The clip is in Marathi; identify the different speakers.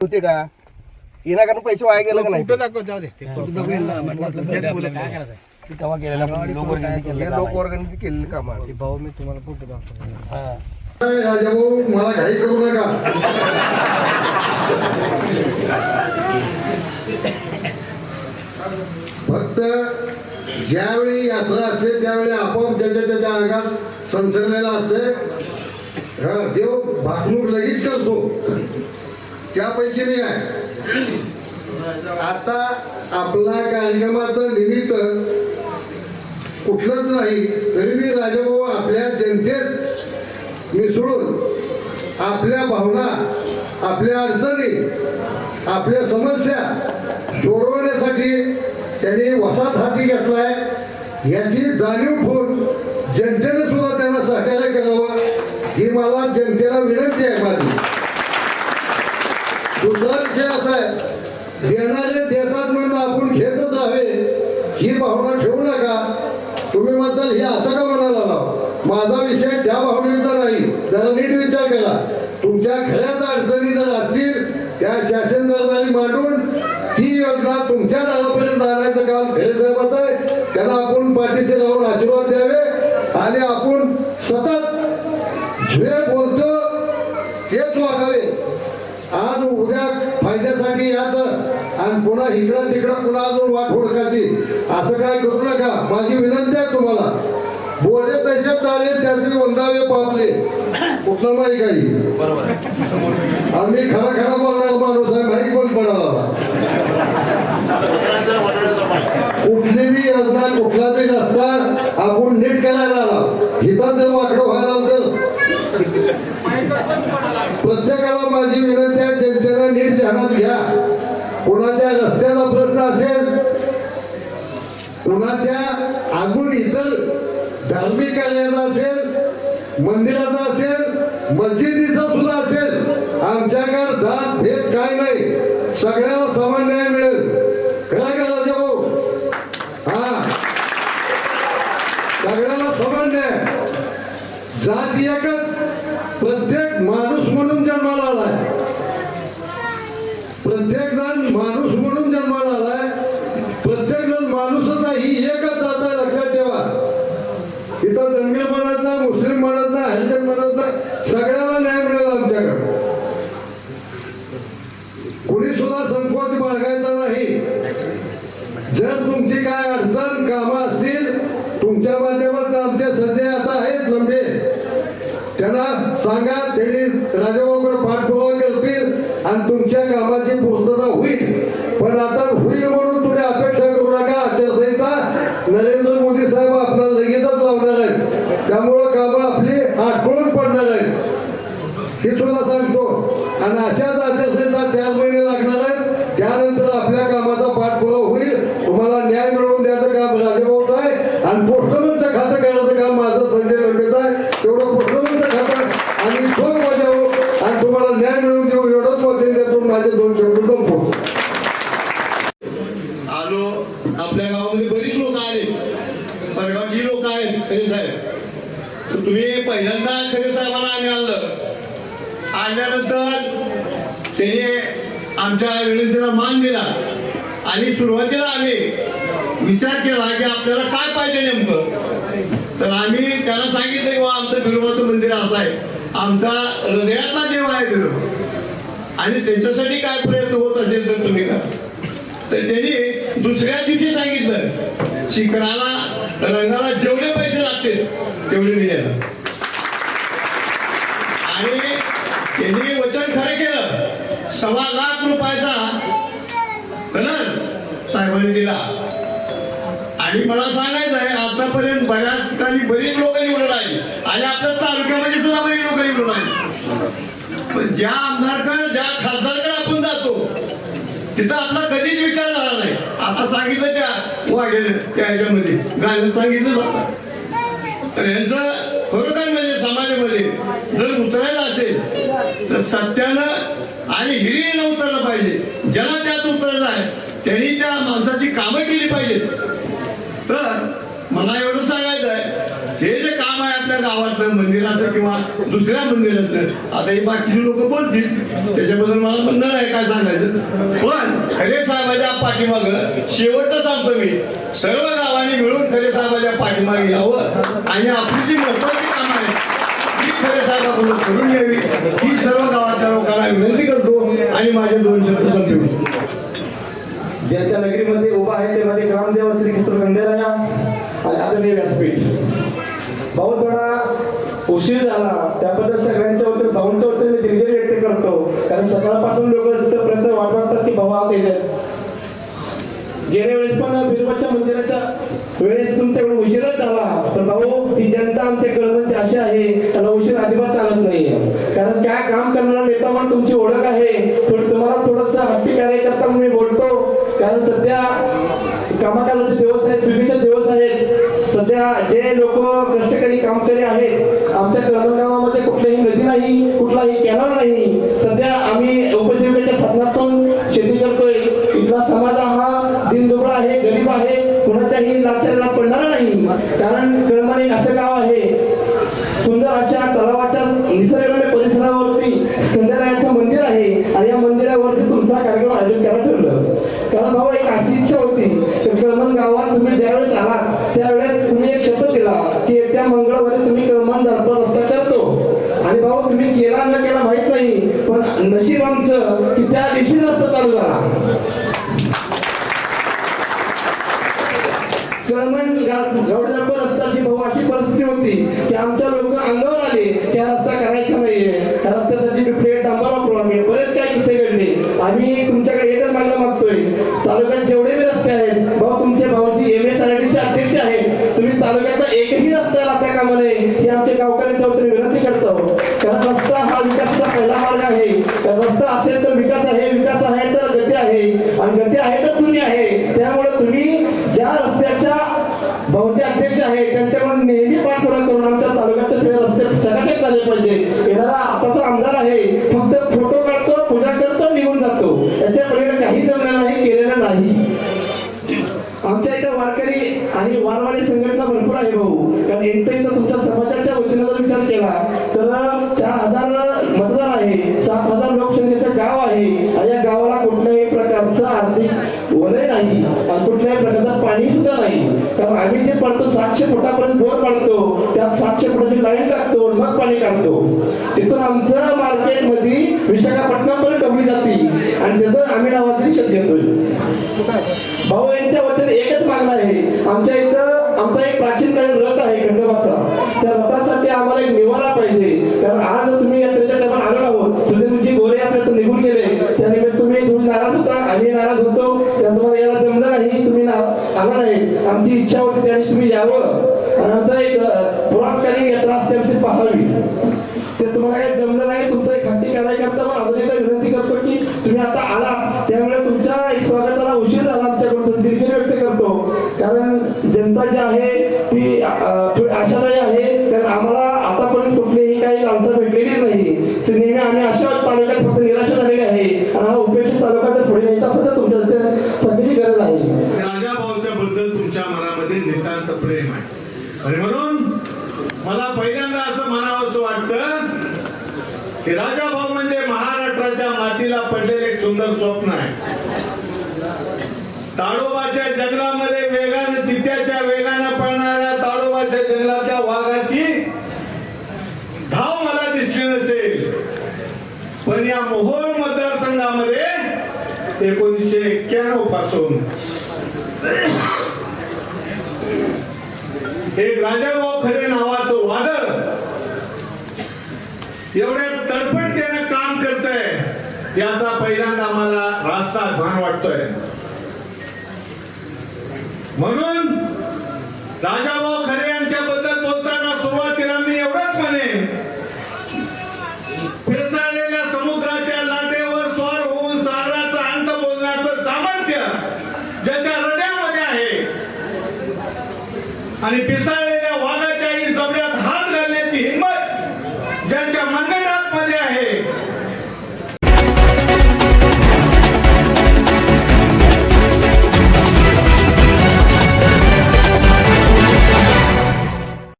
Speaker 1: होते का? विनाकारण पैसे वाया गेलं का नाही?
Speaker 2: कुठं दाखव जाऊ दे. ते
Speaker 3: तेव्हा केलेला लोकवर्गणी केलेलं काम आहे.
Speaker 1: केलेली
Speaker 2: भाऊ मी तुम्हाला फोटो दाखवतो?
Speaker 3: हा.
Speaker 4: राजाभाऊ मला घाई करू नका फक्त ज्यावेळी यात्रा असते त्यावेळी आपोआप त्याच्या त्याच्या अंगात संसरलेला असते. हा देव भागणूक लगेच करतो. त्यापैकी मी आहे. आता आपला कार्यक्रमाचं निमित्त कुठलंच नाही तरी मी राजाभाऊ आपल्या जनतेत मिसळून आपल्या भावना आपल्या अडचणी आपल्या समस्या सोडवण्यासाठी त्यांनी वसात हाती घेतलाय. याची जाणीव ठेवून जनतेने सुद्धा त्यांना सहकार्य करावं ही मला जनतेला विनंती आहे माझी. दुसरा विषय असा आहे देणारे देतात म्हणून आपण घेतच हवे ही भावना ठेवू नका. तुम्ही म्हणताल हे असं का म्हणाला माझा विषय त्या भावनेचा नाही. जरा नीट विचार केला. तुमच्या खऱ्याच अडचणी जर असतील त्या शासन दरबारी मांडून ती योजना तुमच्या दारापर्यंत आणायचं काम खरे साहेबाचं आहे. त्यांना आपण पाठीशी राहून आशीर्वाद द्यावे. आणि आपण सतत जे बोलतो तेच वागावे. आज उद्या फायद्यासाठी याचं आणि पुन्हा इकडं तिकडं पुन्हा अजून वाट हुडकायची असं काय करू नका. माझी विनंती आहे तुम्हाला. बोले तसे चालेल त्यातली वंदावे पावले कुठलं माही काही? आम्ही खरा खरा बोलणार माणूस आहे माहीत पण पडाला कुठली बी योजना कुठला बी रस्ता आपण नीट करायला आला जर वाकडं व्हायला आलं तर प्रत्येकाला माझी विनंती आहे जनतेला नीट ध्यानात घ्या. कोणाच्या रस्त्याचा प्रश्न असेल कुणाच्या अजून इतर धार्मिक कार्याचा असेल मंदिराचा असेल मस्जिदीचा सुद्धा असेल आमच्याकडे जात भेद काय नाही. सगळ्याला समान न्याय मिळेल. खरं का राजाभाऊ हा. सगळ्याला समान न्याय. जात एकच प्रत्येक माणूस म्हणून जन्माला आलाय प्रत्येक जण माणूस म्हणून जन्माला आलाय प्रत्येक जण माणूसच आहे ही एकच जात आहे लक्षात ठेवा इथं दंगल म्हणत नाही मुस्लिम म्हणत नाही हरिजन म्हणत नाही सगळ्याला न्याय मिळेल आमच्याकडे कुणी सुद्धा संकोच बाळगायचा नाही जर तुमची काय अडचण कामं असतील तुमच्या माध्यमातून आमचे सध्या आता आहेत लंबे त्यांना सांगा त्यांनी राजाभाऊकडे पाठपुरावा करतील आणि तुमच्या कामाची पूर्तता होईल. पण आता होईल म्हणून तुम्ही अपेक्षा करू नका. आचारसंहिता नरेंद्र मोदी साहेब आपल्याला लगेचच लावणार आहेत. त्यामुळं कामं आपली आठवण पडणार आहेत. हे सुद्धा सांगतो. आणि अशाच आचारसंहिता चार महिने लागणार आहे त्यानंतर आपल्या कामाचा पाठपुरावा होईल तुम्हाला न्याय मिळवून द्यायचं काम राजभाऊचं आहे आणि पोस्टमनचं खातं करायचं काम माझं संजय लंबेचं आहे तेवढं पोस्टमनचं खातं आणि ठोक बजावू आणि तुम्हाला न्याय मिळवून देऊ एवढंच वचन देतो माझे दोन शब्द संपवतो
Speaker 5: आलो आपल्या गावामध्ये बरीच लोक आले परगावची लोक आहेत खरे साहेब तर तुम्ही पहिल्यांदा खरे साहेबांना आम्ही आणलं आल्यानंतर त्याने आमच्या विनंतीला मान दिला. आणि सुरुवातीला आम्ही विचार केला की आपल्याला काय पाहिजे नेमकं? तर आम्ही त्याला सांगितलं की बा आमचं बिरोबाचं मंदिर असं आहे. आमचा हृदयातला देव आहे बिरोबा आणि त्यांच्यासाठी काय प्रयत्न होत असेल तर तुम्ही करा. तर त्यांनी दुसऱ्या दिवशी सांगितलं शिखराला रंगाला जेवढे पैसे लागतील तेवढे दिले आणि मला सांगायचं आहे आतापर्यंत बऱ्याच ठिकाणी बरीच लोक निवडून आली. आणि आपल्या तालुक्यामध्ये सुद्धा बरीच लोक निवडून आली. पण ज्या आमदारकडे ज्या खासदारकडे आपण जातो तिथं आपला कधीच विचार झाला नाही. आता सांगितलं त्या वागेल त्या ह्याच्यामध्ये. गाण्यात सांगितलं जातं तर यांचं खरोखर म्हणजे समाजामध्ये जर उतरायचं असेल तर सत्यानं आणि हिरीनं उतरलं पाहिजे. ज्याला त्यात उतरायचं आहे त्यांनी त्या माणसाची कामं केली पाहिजेत. तर मला एवढं सांगायचं आहे हे जे काम आहे आपल्या गावातलं मंदिराचं किंवा दुसऱ्या मंदिराचं आता हे बाकीचे लोक बोलतील. त्याच्याबद्दल मला म्हणणं आहे काय सांगायचं. पण खरे साहेबाच्या पाठीमाग शेवटचं सांगतो मी. सर्व गावांनी मिळून खरे साहेबाच्या पाठीमागे यावं आणि आपली जी महत्वाची कामं आहेत ती खरे साहेबाकडून करून घ्यावी. ही सर्व गावातल्या लोकांना विनंती करतो आणि माझे दोन शब्द संपवतो.
Speaker 6: ज्यांच्या नगरीमध्ये उभा आहे ते माझे ग्रामदेव श्री क्षेत्र खंडेराया आणि आदरणीय व्यासपीठ. भाऊ थोडा उशीर झाला. त्याबद्दल सगळ्यांच्या वतीने भाऊंच्या वतीने मी दिलगिरी व्यक्त करतो. कारण सकाळपासून लोक तिथपर्यंत वाट वाटतात की भाऊ आज येतात. गेल्या वेळेस पण बिरबाच्या मंदिराच्या वेळेस तुमच्याकडे उशीरच झाला. तर भाऊ ही जनता आमच्या कळवणची म्हणजे अशी आहे त्याला उशीर अजिबात चालत नाही कारण काय काम करणारा नेता म्हणून तुमची ओळख आहे. थोडी तुम्हाला थोडस हट्टी कार्यकर्ता मी बोलतो. कारण सध्या कामाकालाचे दिवस आहेत सुगीचे दिवस आहेत. सध्या जे लोक कष्टकरी कामकरी आहेत आमच्या कळवण गावामध्ये कुठलीही नदी नाही कुठलाही कॅनल नाही. सध्या आम्ही उपजीविकेच्या साधनातून शेती करतोय. इथला समाज काही लाचारीला पडणार नाही. कारण कळमण एक असं गाव आहे सुंदर अशा तलावाच्या निसर्गरम्य परिसरावरती स्कंदरायाचं मंदिर आहे. आणि या मंदिरावरती तुमचा कार्यक्रम आयोजित करायला ठरलं. कारण भाऊ एक अशी इच्छा होती की कळमण गावात तुम्ही ज्यावेळेस आलात त्यावेळेस तुम्ही एक शब्द दिला की येत्या मंगळवारी तुम्ही कळमण दर्पण रस्ता करतो. आणि भाऊ तुम्ही केला न केला माहीत नाही पण नशीब आमचं की त्या दिवशी रस्ता चालू झाला. कळमण गवडदरप रस्त्याची भाऊ अशी परिस्थिती होती की आमच्या लोक अंगावर आले की रस्ता करायचा नाहीये. अध्यक्ष आहे त्यांच्याकडून नेहमी पाठपुरा करून आमच्या तालुक्यात सगळे रस्ते चकाचक झाले पाहिजे. येणारा आताचा आमदार आहे फक्त फोटो काढतो पूजा करतो निघून जातो. याच्या पलीकडे काही जमलं नाही केलेलं नाही. आमच्या इथं वारकरी आणि वारवाडी संघटना भरपूर आहे भाऊ. कारण यांचं इथं तुमच्या समाजाच्या वतीनं जर विचार केला तर कारण आम्ही जे पडतो सातशे फुटापर्यंत बोर पडतो त्यात सातशे फुटाची लाईन टाकतो मग पाणी काढतो. तिथून आमचं मार्केटमध्ये विशाखापट्टणम पर्यंत ढवली जाते. आणि त्याचं आम्ही नावातरी शेत घेतोय. भाऊ यांच्या वतीने एकच मागणं आहे. आमच्या इथं आमचा एक प्राचीन काळी रथ आहे खंडोबाचा. त्या रथासाठी आम्हाला एक निवारा पाहिजे. कारण आज तुम्ही त्याच्या टायमाला आलो आहोत सुधीरजी गोरे आपल्या निघून गेले. त्यानिमित्त तुम्ही तुम्ही नाराज होता आम्ही नाराज होतो. त्या तुम्हाला यायला जमलं नाही तुम्ही ना- आला नाही आमची इच्छा होती त्या दिवशी तुम्ही यावं. आणि आमचा एक पुरातकालीन यात्रा असते आमची पाहावी. ते तुम्हाला काही जमलं नाही तुमचं एक हट्टी कार्यकर्ता पण अजून एकदा विनंती करतो की तुम्ही आता आला. त्यामुळे तुमच्या स्वागताला उशीर झाला आमच्याकडून. दीर्घ व्यक्त करतो. कारण जनता जी आहे ती
Speaker 7: पहिल्यांदा असं म्हणावं असं वाटत की राजा भाऊ म्हणजे महाराष्ट्राच्या मातीला पडलेलं एक सुंदर स्वप्न आहे. ताडोबाच्या जंगलामध्ये वेगानं चित्त्याच्या वेगानं पळणाऱ्या ताडोबाच्या जंगलातल्या वाघाची धाव मला दिसली नसेल. पण या मोहोळ मतदारसंघामध्ये एकोणीसशे एक्क्याण्णवपासून एक राजाभाऊ खरे नावाचं वाद एवढ्या तडफडतेनं काम करत आहे याचा पहिल्यांदा आम्हाला रास्ता भान वाटतोय. म्हणून राजाभाऊ खरे यांच्या बद्दल बोलताना सुरुवातीला मी एवढंच म्हणे फेसाळलेल्या समुद्राच्या लाटेवर स्वार होऊन सागराचा अंत बोलण्याचं सामर्थ्य ज्याच्या हृदयामध्ये आहे. आणि पिसाळ